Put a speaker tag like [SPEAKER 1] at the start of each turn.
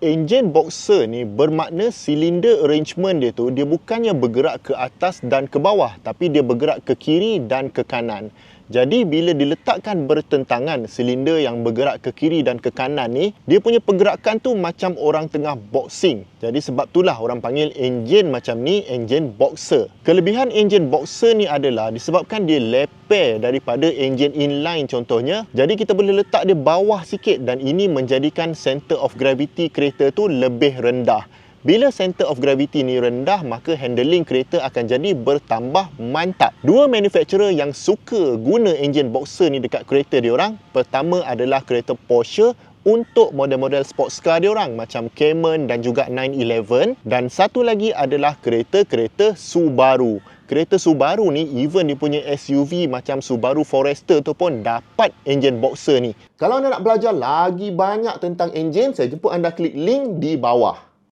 [SPEAKER 1] Engine boxer ni bermakna silinder arrangement dia tu dia bukannya bergerak ke atas dan ke bawah tapi dia bergerak ke kiri dan ke kanan. Jadi bila diletakkan bertentangan silinder yang bergerak ke kiri dan ke kanan ni, dia punya pergerakan tu macam orang tengah boxing. Jadi sebab itulah orang panggil enjin macam ni enjin boxer. Kelebihan enjin boxer ni adalah disebabkan dia leper daripada enjin inline contohnya. Jadi kita boleh letak dia bawah sikit dan ini menjadikan center of gravity kereta tu lebih rendah. Bila center of gravity ni rendah, maka handling kereta akan jadi bertambah mantap. Dua manufacturer yang suka guna engine boxer ni dekat kereta diorang, pertama adalah kereta Porsche untuk model-model sports car diorang macam Cayman dan juga 911 dan satu lagi adalah kereta-kereta Subaru. Kereta Subaru ni even dia punya SUV macam Subaru Forester tu pun dapat engine boxer ni. Kalau anda nak belajar lagi banyak tentang engine, saya jemput anda klik link di bawah.